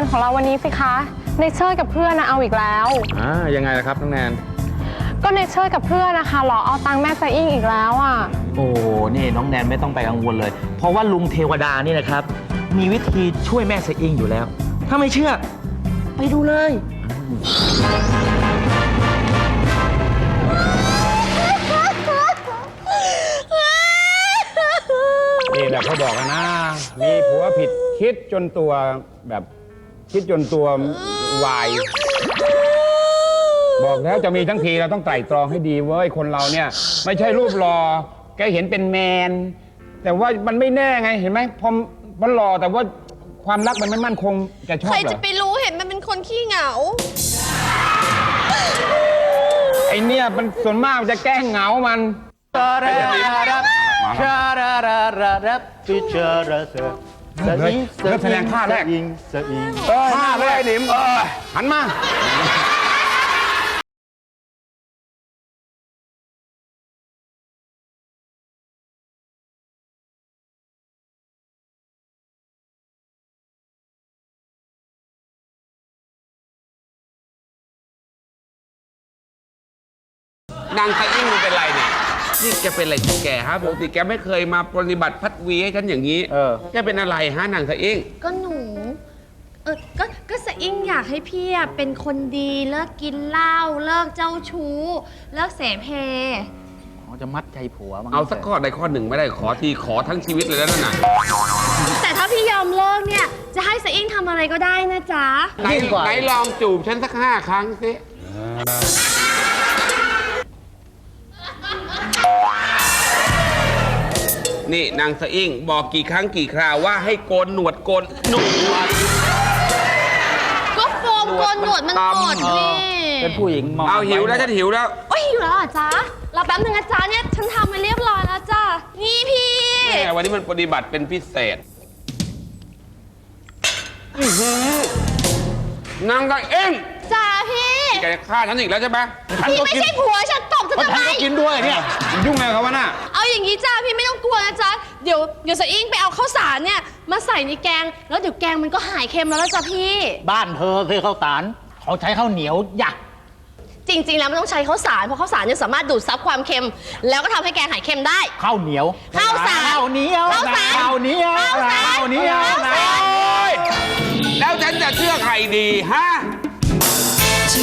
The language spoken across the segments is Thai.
รของเราวันนี้สิคะในเชิดกับเพื่อนนะเอาอีกแล้ว อ่ายังไงล่ะครับน้องแนน ก็ในเชิดกับเพื่อนนะคะหลอกเอาตังค์แม่สะอิ่งอีกแล้วอะ โอ้นี่น้องแนนไม่ต้องไปกังวลเลย เพราะว่าลุงเทวดานี่นะครับ มีวิธีช่วยแม่สะอิงอยู่แล้ว ถ้าไม่เชื่อ ไปดูเลย นี่แหละเขาบอกกันนะ มีผัวผิดคิดจนตัวแบบ คิดจนตัววาย บอกแล้วจะมีทั้งทีเราต้องไตร่ตรองให้ดีเว้ยคนเราเนี่ย ไม่ใช่รูปรอแกเห็นเป็นแมน แต่ว่ามันไม่แน่ไงเห็นไหมพอมันหล่อแต่ว่าความรักมันไม่มั่นคงแกชอบใครเหรจะอไปรู้เห็นมันเป็นคนขี้เหงา ไอเนี่ยมันส่วนมากจะแกล้งเหงามัน เฮ้ยเริ่มแสดงท่าแรกท่าแรกหนิมเออหันมานางตะอิ่งมันเป็นไรเนี่ย นี่แกเป็นอะไรของแกฮะปกติแกไม่เคยมาปฏิบัติพัดวีให้ฉันอย่างนี้เออ แกเป็นอะไรฮะนางตะอิ่งก็หนู เออก็ก็สะอิ่งอยากให้พี่อะเป็นคนดีเลิกกินเหล้าเลิกเจ้าชู้ เลิกเสเพเขาจะมัดใจผัวมั้งเอาสักข้อใดข้อหนึ่งไม่ได้ขอทีขอทั้งชีวิตเลยแล้วนั่นน่ะแต่ถ้าพี่ยอมเลิกเนี่ย จะให้สะอิ่งทำอะไรก็ได้นะจ๊ะ ไหนไหนลองจูบฉันสักห้าครั้งสิ นี่นางสะอิ่งบอกกี่ครั้งกี่คราวว่าให้โกนหนวดโกนหนวด ก็โฟมโกนหนวดมันหมดนี่เป็นผู้หญิงมองเอาหิวแล้วฉันหิวแล้ว โอ้ยอยู่แล้วเหรอจ๊ะรอแป๊บนึงนะจ๊ะเนี่ยฉันทำมาเรียบร้อยแล้วจ้ะนี่พี่แม่วันนี้มันปฏิบัติเป็นพิเศษอื้อหือนางตะเอ็ง จ้าพี่ แกจะฆ่าฉันอีกแล้วใช่ไหมพี่ไม่ใช่ผัวฉันตบจะเพราะทำฉัไมนก็กินด้วยเนี่ย ยุ่งอะไรกับเขาวะน่ะเอาอย่างนี้จ้าพี่ไม่ต้องกลัวนะจ๊ะเดี๋ยวเดี๋ยวสะอิงไปเอาข้าวสารเนี่ยมาใส่ในแกง แล้วเดี๋ยวแกงมันก็หายเค็มแล้วล่ะจ้ะพี่ บ้านเธอคือข้าวสารเขาใช้ข้าวเหนียวหยักจริง ๆ แล้วมันต้องใช้ข้าวสารเพราะข้าวสารเนี่ยสามารถดูดซับความเค็ม แล้วก็ทำให้แกงหายเค็มได้ ข้าวเหนียวข้าวสารข้าวเหนียวข้าวสาร ข้าวเหนียวข้าวสารข้าวเหนียวข้าวสาร โอ๊ยแล้วฉันจะเชื่อใครดีฮะเ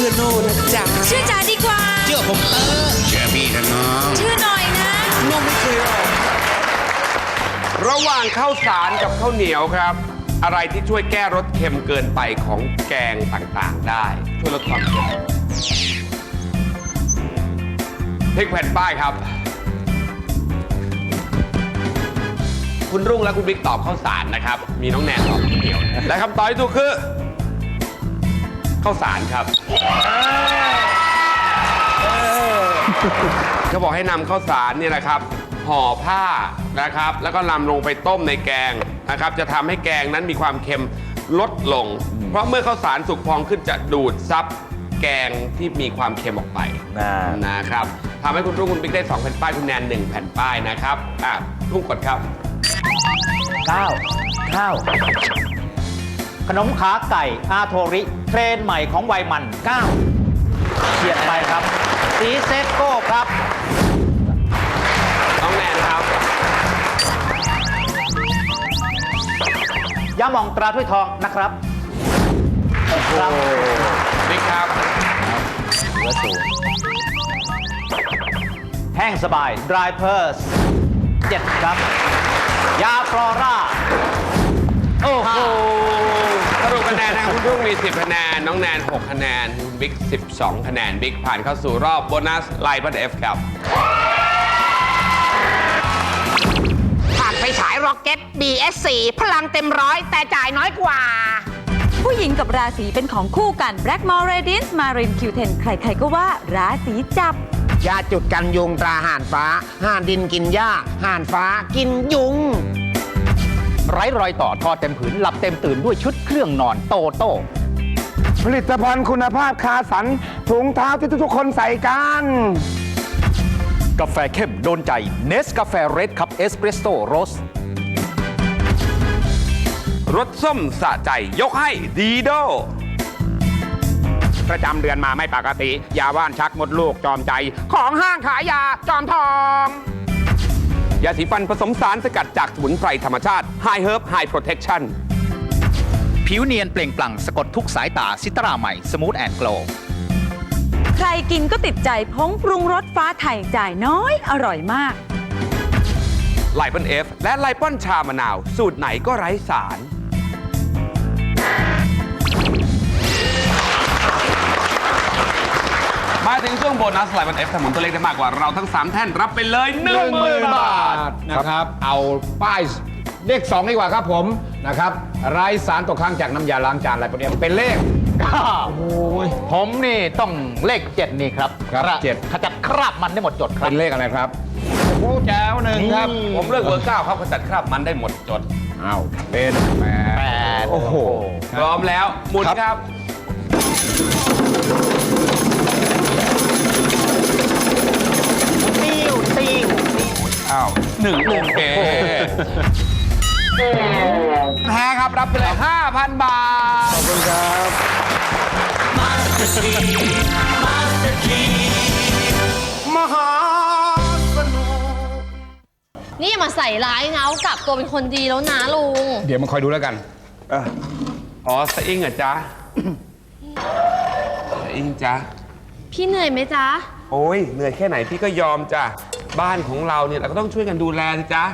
ชื่อโน่นะจ๊ะเชื่อจ๋าดีกว่า เชื่อผมเตอร์เชื่อพี่กันน้องเชื่อหน่อยนะ โน่ไม่เคยหรอกระหว่างข้าวสารกับข้าวเหนียวครับ อะไรที่ช่วยแก้รสเค็มเกินไปของแกงต่างๆได้ช่วยลดความเค็มพริกแผ่นป้ายครับ คุณรุ่งและคุณบิ๊กตอบข้าวสารนะครับ มีน้องแนนตอบข้าวเหนียว และคำตอบที่ถูกคือ ข้าวสารครับเขาบอกให้นำข้าวสารเนี่ยนะครับห่อผ้านะครับ แล้วก็นำลงไปต้มในแกงนะครับ จะทำให้แกงนั้นมีความเค็มลดลง เพราะเมื่อข้าวสารสุกพองขึ้นจะดูดซับแกงที่มีความเค็มออกไปน่านะครับทำให้คุณรุ่งคุณบิ๊กได้2แผ่นป้ายคุณแนน1แผ่นป้ายนะครับอะรุ่งกดครับข้าวข้าว ขนมขาไก่อาโทริ เทรนด์ใหม่ของวัยมันก้าวเขียนไปครับ สีเซตโก้ครับ น้องแนนครับ ยาหมองตราถ้วยทองนะครับครับบิ๊กครับเหลือศูนย์แห้งสบาย dry purse เจ็ดครับ ยาฟลอร่า โอ้โหสรุปคะแนนนะครับคุณรุ่งมี 10 คะแนน น้องแนน 6 คะแนนคุณบิ๊ก 12 คะแนน บิ๊กผ่านเข้าสู่รอบโบนัสไลน์พันเอฟครับ ผ่านไฟฉายร็อกเก็ต BS4 พลังเต็มร้อยแต่จ่ายน้อยกว่า ผู้หญิงกับราศีเป็นของคู่กัน Blackmore Radiance Marine Q10 ใครๆก็ว่าราศีจับ ยาจุดกันยุงตราห่านฟ้า ห่านดินกินหญ้าห่านฟ้ากินยุง ไร้รอยต่อทอเต็มผืนหลับเต็มตื่นด้วยชุดเครื่องนอนโตโต้ผลิตภัณฑ์คุณภาพคาสันถุงเท้าที่ทุกๆคนใส่กัน กาแฟเข้มโดนใจเนสกาแฟเรดคัพเอสเปรสโซ่โรสรสส้มสะใจยกให้ดีโด ประจำเดือนมาไม่ปกติ ยาว่านชักมดลูกจอมใจ ของห้างขายยาจอมทอง ยาสีฟันผสมสารสกัดจากสมุนไพรธรรมชาติ High Herb High Protection ผิวเนียนเปล่งปลั่งสะกดทุกสายตาซิตราใหม่สมูทแอนด์โกลใครกินก็ติดใจพงปรุงรสฟ้าไทยจ่ายน้อยอร่อยมากไลปอนเอฟและไลปอนชามะนาว สูตรไหนก็ไร้สาร มาถึงช่วงโบนัสไลปอนเอฟถ้าหมุนตัวเลขได้มากกว่าเราทั้ง 3 แท่นรับไปเลย1 0,000 บาท นะครับ เอาป้ายเลข2ดีกว่าครับผมนะครับไร้สารตกค้างจากน้ำยาล้างจานอะไรพวกนี้เป็นเลข ผมนี่ต้องเลขเจ็ดนี่ครับครับกะเจ็ด ขจัดคราบมันได้หมดจดครับเป็นเลขอะไรครับโอ้โหแจ๋วหนึ่งครับผมเลือกเบอร์เก้าครับขจัดคราบมันได้หมดจดอ้าวเป็นแปแปดดโอ้โห พร้อมแล้วหมุนครับ ติ้วติ้ว อ้าวหนึ่งโอเคแพ้ครับรับไปเลย 5,000 บาท ขอบคุณครับนี่อย่ามาใส่ร้ายนะกลับตัวเป็นคนดีแล้วนะลุง เดี๋ยวมาคอยดูแล้วกัน อ๋อสะอิงเหรอจ๊ะ สะอิงจ๊ะ พี่เหนื่อยไหมจ๊ะ โอ้ยเหนื่อยแค่ไหนพี่ก็ยอมจ้ะ บ้านของเราเนี่ยเราก็ต้องช่วยกันดูแลสิจ๊ะ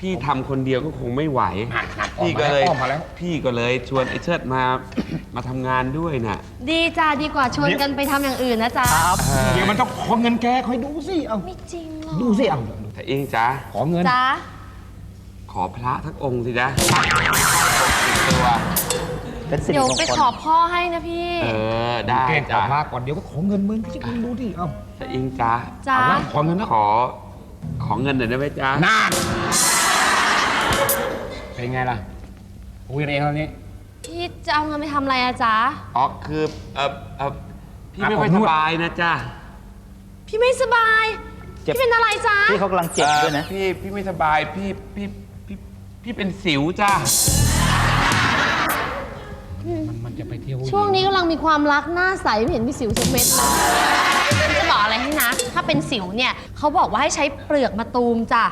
พี่ทำคนเดียวก็คงไม่ไหวพี่ก็เลยอ้อมมาแล้ว พี่ก็เลยชวนไอ้เชิดมา มาทำงานด้วยน่ะ ดีจ้าดีกว่าชวนกันไปทำอย่างอื่นนะจ๊ะเดี๋ยวมันต้องขอเงินแกคอยดูสิ เอาไม่จริงหรอกดูสิ เอาแต่อิงจ๊ะ ขอเงิน จ๊ะขอพระทักองค์สิจ๊ะตัวเป็นสิริเดี๋ยวมงไปคลขอพ่อให้นะพี่ เออได้แกขอจ้ะ พาก่อนเดี๋ยวก็ขอเงินมึงสิคุณดูดิ เอา แต่อิงจ๊ะจ๊ะเอาละขอเงินนะขอ ขอเงินหน่อยได้ไหมจ๊ะนานเป็นไงล่ะคุยกันเองแล้วนี้พี่จะเอาเงินไปทำอะไรอะจ๊ะ อ๋อคือเออเออพี่อาบไม่ค่อยอบนสวดบายนะจ๊ะพี่ไม่สบาย เจ็บ พี่เป็นอะไรจ๊ะ พี่เขากำลังเจ็บด้วยนะเอ่อพี่พี่ไม่สบายพี่พี่พี่พี่เป็นสิวจ้ามันจะไปเที่ยวช่วงนี้กำลังมีความรักหน้าใสไม่เห็นมีสิวสักเม็ดเลย จะบอกอะไรให้นะ ถ้าเป็นสิวเนี่ยเขาบอกว่าให้ใช้เปลือกมะตูมจ้ะ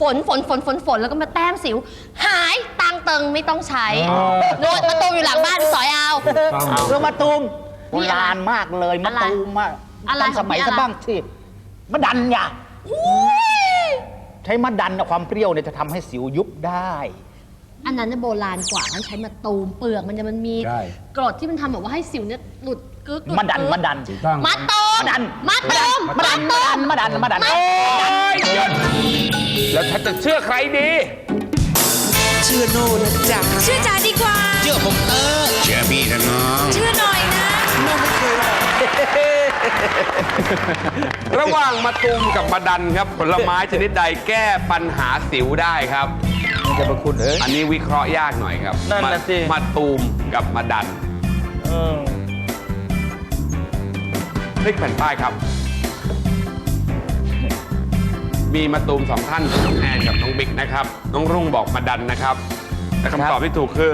ฝนฝนฝนฝนฝนแล้วก็มาแต้มสิว หายตังเติงไม่ต้องใช้โน่นมะตูมอยู่หลังบ้านสอยเอา เรื่องมะตูมโบนี่อะไรราณมากเลยมะตูมอะอะไร ทันสมัยของพี่ซะอะไรบ้างสิมะดันอย่าใช้มะดันนะความเปรี้ยวเนี่ยจะทำให้สิวยุบได้ อันนั้นน่ะโบราณกว่าเขาใช้มะตูมเปลือกมันจะมันมีใช่ กรดที่มันทำแบบว่าให้สิวเนี่ยหลุดกึกหลุมะดันกึกมะดัน ถูกต้องมะตูมมะดันมะตูมมะดันมะดันมะดันมะดันแล้วฉันจะเชื่อใครดี เชื่อโน่นะจ๊ะเชื่อจ๋าดีกว่า เชื่อผมเออเชื่อพี่นะน้องเชื่อหน่อยนะ โน่ไม่เคยหรอกระหว่างมะตูมกับมะดันครับ ผลไม้ชนิดใดแก้ปัญหาสิวได้ครับ จะประคุณเอ้ย อันนี้วิเคราะห์ยากหน่อยครับนั่นน่ะสิมะตูมกับมะดันพลิกแผ่นป้ายครับ มีมะตูมสองท่านน้องแอนกับน้องบิ๊กนะครับ น้องรุ่งบอกมะดันนะครับ แต่คำตอบที่ถูกคือ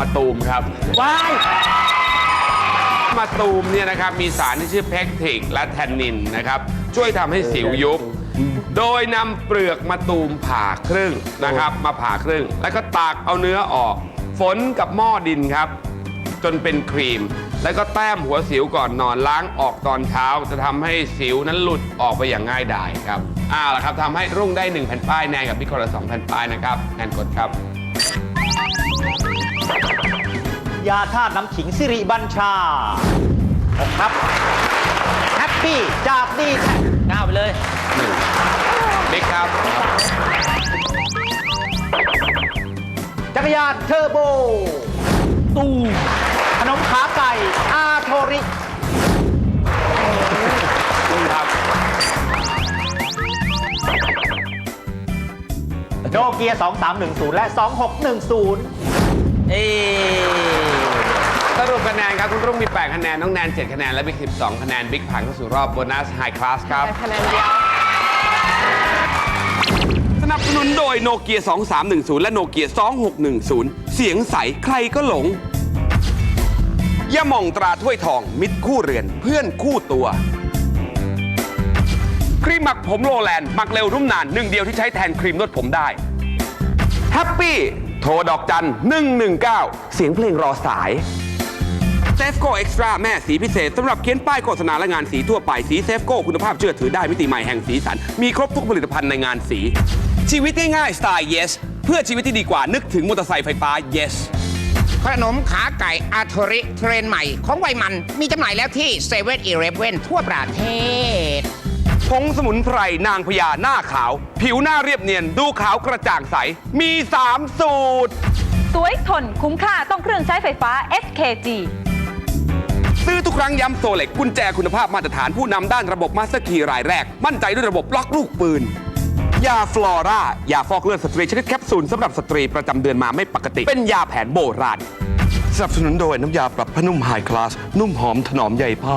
มะตูมครับ ว้าย มะตูมเนี่ยนะครับมีสารที่ชื่อเพกทิกและแทนนินนะครับช่วยทำให้สิวยุบ โดยนำเปลือกมะตูมผ่าครึ่งนะครับ มาผ่าครึ่ง แล้วก็ตากเอาเนื้อออก ฝนกับหม้อดินครับ จนเป็นครีม แล้วก็แต้มหัวสิวก่อนนอนล้างออกตอนเช้า จะทำให้สิวนั้นหลุดออกไปอย่างง่ายดายครับอ่าละครับทำให้รุ่งได้1แผ่นป้ายแนนกับพี่คนละ2แผ่นป้ายนะครับแนนกดครับ ยาธาตุน้ำขิงสิริบัญชาหกครับแฮปปี้จากดีแท็ก ก้าวไปเลยบิ๊กครับ จักรยานเทอร์โบ ตูมขนมขาไก่ อาโทริครับโนเกีย 2310 และ 2610 เอ สรุปคะแนนครับคุณรุ่งมี 8 คะแนน น้องแนน 7 คะแนน และบิ๊ก 12 คะแนน บิ๊กผ่านเข้าสู่รอบโบนัสไฮคลาสครับ คะแนนเดียว สนับสนุนโดยโนเกีย2310 และโนเกีย2610 เสียงใส ใครก็หลงย่าหม่องตราถ้วยทอง มิตรคู่เรือน เพื่อนคู่ตัวครีมหมักผมโรแลนด์หมักเร็วรุ่มนานหนึ่งเดียวที่ใช้แทนครีมนวดผมได้แฮปปี้โทรดอกจัน119 เสียงเพลงรอสาย เซฟโกเอ็กซ์ตร้าแม่สีพิเศษสำหรับเขียนป้ายโฆษณาและงานสีทั่วไปสีเซฟโกคุณภาพเชื่อถือได้มิติใหม่แห่งสีสัน มีครบทุกผลิตภัณฑ์ในงานสี ชีวิตง่ายๆสไตล์ yes เพื่อชีวิตที่ดีกว่านึกถึงมอเตอร์ไซค์ไฟฟ้า yes ขนมขาไก่อาทริเทรนใหม่ของไวมันมีจำหน่ายแล้วที่เซเว่นอีเลฟเว่นทั่วประเทศผงสมุนไพรนางพญาหน้าขาว ผิวหน้าเรียบเนียนดูขาวกระจ่างใส มี 3 สูตร สวยทนคุ้มค่าต้องเครื่องใช้ไฟฟ้า SKG ซื้อทุกครั้งย้ำโซเล็กกุญแจคุณภาพมาตรฐานผู้นำด้านระบบมาสเตอร์คีรายแรก มั่นใจด้วยระบบล็อกลูกปืน ยาฟลอร่ายาฟอกเลือดสตรีชนิดแคปซูลสำหรับสตรีประจำเดือนมาไม่ปกติ เป็นยาแผนโบราณสนับสนุนโดยน้ำยาปรับผ้านุ่มไฮคลาส นุ่มหอมถนอมใยผ้า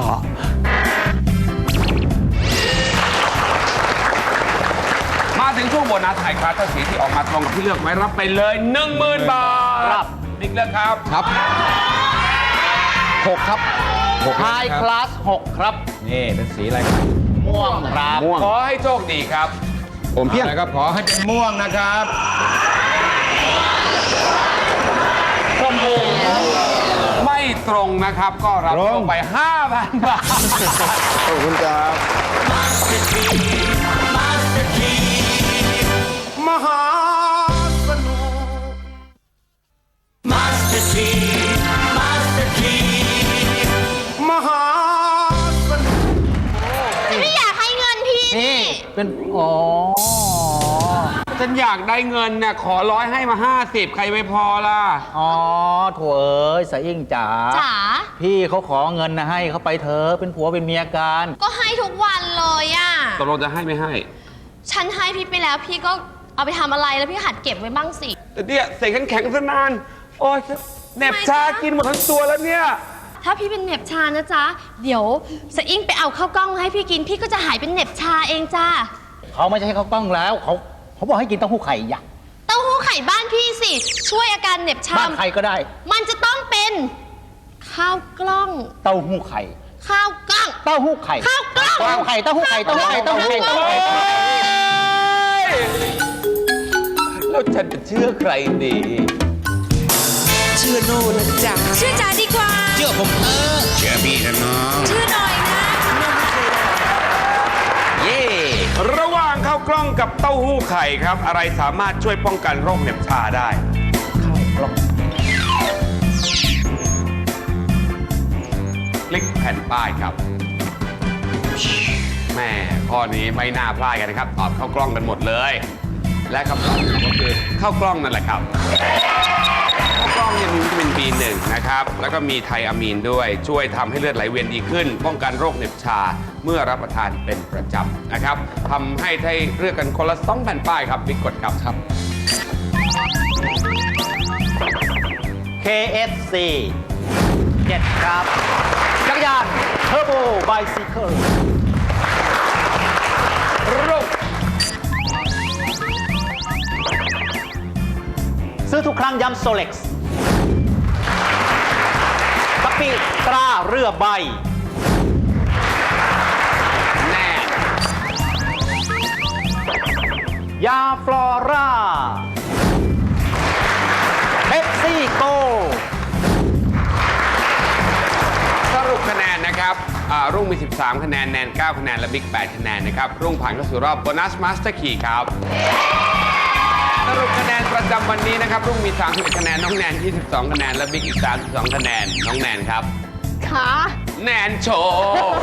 มาถึงช่วงโบนัสไฮคลาสถ้าสีที่ออกมาตรงกับที่เลือกไว้รับไปเลย 10,000 บาทครับนิกเลือกครับ ครับ 6 ครับ 6ไฮคลาส6ครับ นี่เป็นสีอะไรครับม่วงครับม่วง ขอให้โชคดีครับผมเพียงนะครับขอให้เป็นม่วงนะครับไม่ตรงนะครับก็รับตรง ลงไป5,000บาท ขอบคุณครับ น อ๋อ ฉันอยากได้เงินเนี่ยขอร้อยให้มา 50 ใครไม่พอล่ะ อ๋อโถเอ้ยสะอิ่งจ๋า จ๋า พี่เขาขอเงินนะให้เขาไปเถอะเป็นผัวเป็นเมียกัน ก็ให้ทุกวันเลยอะ ตกลงจะให้ไม่ให้ ฉันให้พี่ไปแล้วพี่ก็เอาไปทำอะไรแล้วพี่หัดเก็บไว้บ้างสิ แต่เนี่ยเสกแข็งๆซะนาน โอ้ยเหน็บชากินหมดทั้งตัวแล้วเนี่ย ถ้าพี่เป็นเหน็บชานะจ๊ะ เดี๋ยวสะอิ่งไปเอาข้าวกล้องมาให้พี่กิน พี่ก็จะหายเป็นเหน็บชาเองจ้า เขาไม่ใช่เขาวกล้องแล้วเขาเขาบอกให้กินเต้าหู้ไข่ยักษ์เต้าหู้ไข่บ้านพี่สิ ช่วยอาการเหน็บชาบ้านใครก็ได้ มันจะต้องเป็น ข้าวกล้อง เต้าหู้ไข่ ข้าวกล้อง เต้าหู้ไข่ข้าวกล้อง เต้าหู้ไข่เต้าหู้ไข่เต้าหู้ไข่เต้าหู้ไข่เต้าหู้ไข่เต้าหู้ไข่แล้วฉันจะเชื่อใครดี เชื่อโน่นะจ๊ะเชื่อจ๋าดีกว่า เชื่อผมเออเชื่อพี่นะน้องเชื่อหน่อยนะเย่ระหว่างข้าวกล้องกับเต้าหู้ไข่ครับ อะไรสามารถช่วยป้องกันโรคเหน็บชาได้คลิกแผ่นป้ายครับแม่ข้อนี้ไม่น่าพลาดกันนะครับ ตอบเข้ากล้องกันหมดเลย และคำตอบก็คือเข้ากล้องนั่นแหละครับข้า วกล้องเนี่ยมีวิตามิน B1 นะครับ แล้วก็มีไทอะมีนด้วย ช่วยทำให้เลือดไหลเวียนดีขึ้น ป้องกันโรคเหน็บชา เมื่อรับประทานเป็นประจำนะครับทำให้ได้เลือกกันคนละสองแผ่นป้ายครับบิ๊กกดครับครับ KFC 7 ครับ จักรยานเทอร์โบไบซิเคิลรุ่งซื้อทุกครั้งย้ำโซเล็กซ์ ตราเรือใบ แน่ ยาฟลอร่าเ e ปซี่โก สรุปคะแนนนะครับอ่ารุ่งมี 13 คะแนน แนน 9 คะแนน และบิ๊ก 8 คะแนนนะครับ รุ่งผ่านเข้าสู่รอบโบนัสมาสเตอร์คีครับ สรุปคะแนนประจำวันนี้นะครับ รุ่งมี 31 คะแนน น้องแนน 22 คะแนน และบิ๊กอีก 32 คะแนน น้องแนนครับ ค่ะแนนโชว์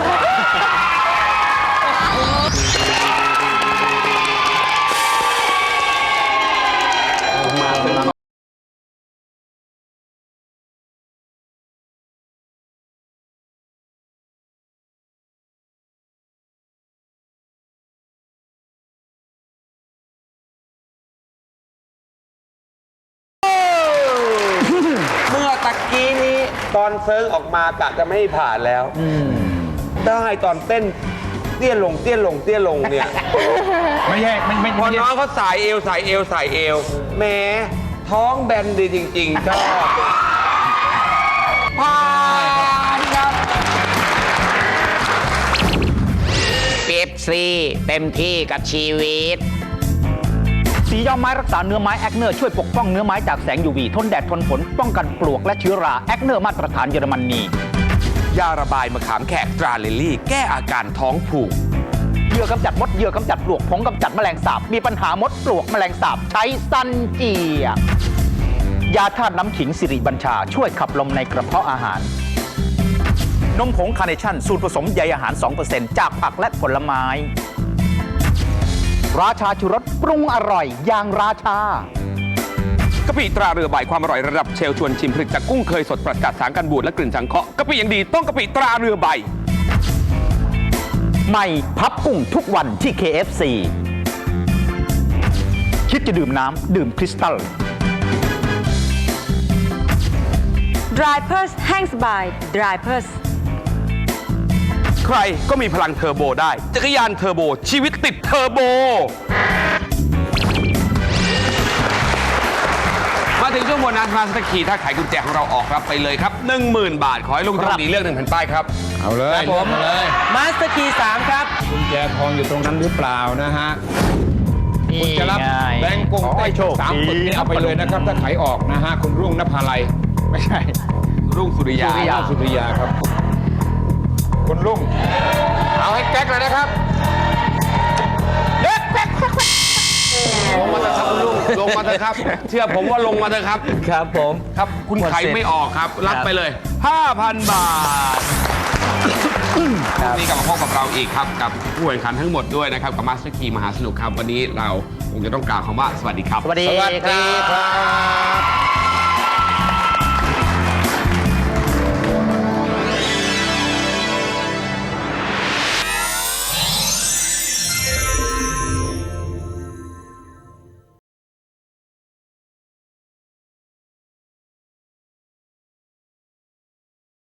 เมื่อตะกี้นี้ ตอนเซิร์งออกมากะจะไม่ให้ผ่านแล้วได้ตอนเต้นเตี้ยลงเตี้ยลงเตี้ยลงเนี่ย ไม่ใช่ไม่ไม่พอไม่ใช่น้องเขาสายเอวสายเอวสายเอวแหม้ท้องแบนดีจริงๆชอบผ่านครับเป๊ปซี่เต็มที่กับชีวิต สีย้อมไม้รักษาเนื้อไม้แอคเนอร์ช่วยปกป้องเนื้อไม้จากแสง UV ทนแดดทนฝนป้องกันปลวกและเชื้อราแอคเนอร์มาตรฐานเยอรมนียาระบายมะขามแขกตราลิลลี่ แก้อาการท้องผูกเหยื่อกำจัดมดเหยื่อกำจัดปลวกผงกำจัดแมลงสาบมีปัญหามดปลวกแมลงสาบใช้ซันเจียยาธาตุน้ำขิงสิริบัญชา ช่วยขับลมในกระเพาะอาหาร นมผงคาร์เนชั่น สูตรผสมใยอาหาร 2%จากผักและผลไม้ ราชาชูรสปรุงอร่อยอย่างราชากะปิตราเรือใบความอร่อยระดับเชลชวนชิมผลิตจากกุ้งเคยสดปราศจากสารกันบูดและกลิ่นสังเคราะห์กะปิอย่างดีต้องกะปิตราเรือใบ ใหม่พับกุ้งทุกวันที่ KFC คิดจะดื่มน้ำดื่มคริสตัล Dry Purse แห้งสบาย Dry Purse ใครก็มีพลังเทอร์โบได้ จักรยานเทอร์โบ ชีวิตติดเทอร์โบ มาถึงช่วงโบนัสมาสเตอร์คีถ้าไขกุญแจของเราออกรับไปเลยครับ10,000 บาท ขอให้ลุงโชคดีเลือกหนึ่งแผ่นป้ายครับ เอาเลยครับผมเลือกาเลยมาสเตอร์คีสามครับกุญแจทองอยู่ตรงนั้นหรือเปล่านะฮะคุณจะรับนี่ไงแบงก์กงขอให้เต็กโชคสามดีปึกนี่เอาไปเลยนะครับ ถ้าไขออกนะฮะคุณรุ่งนภาลัยไม่ใช่ รุ่งสุริยา สุริยา สุริยาครับ คุณรุ่งเอาให้แก๊กเลยนะครับลงมาเถอะครับคุณลุงลงมาเถอะครับ เชื่อผมว่าลงมาเถอะครับ ครับผม ครับ คุณไขไม่ออกครับ รับไปเลย 5,000 บาทนี่กลับมาพบกับเราอีกครับ กับผู้แข่งขันทั้งหมดด้วยนะครับ กับมาสเตอร์คีมหาสนุกครับ วันนี้เราคงจะต้องกล่าวคำว่าสวัสดีครับ สวัสดีสวัสดีครับ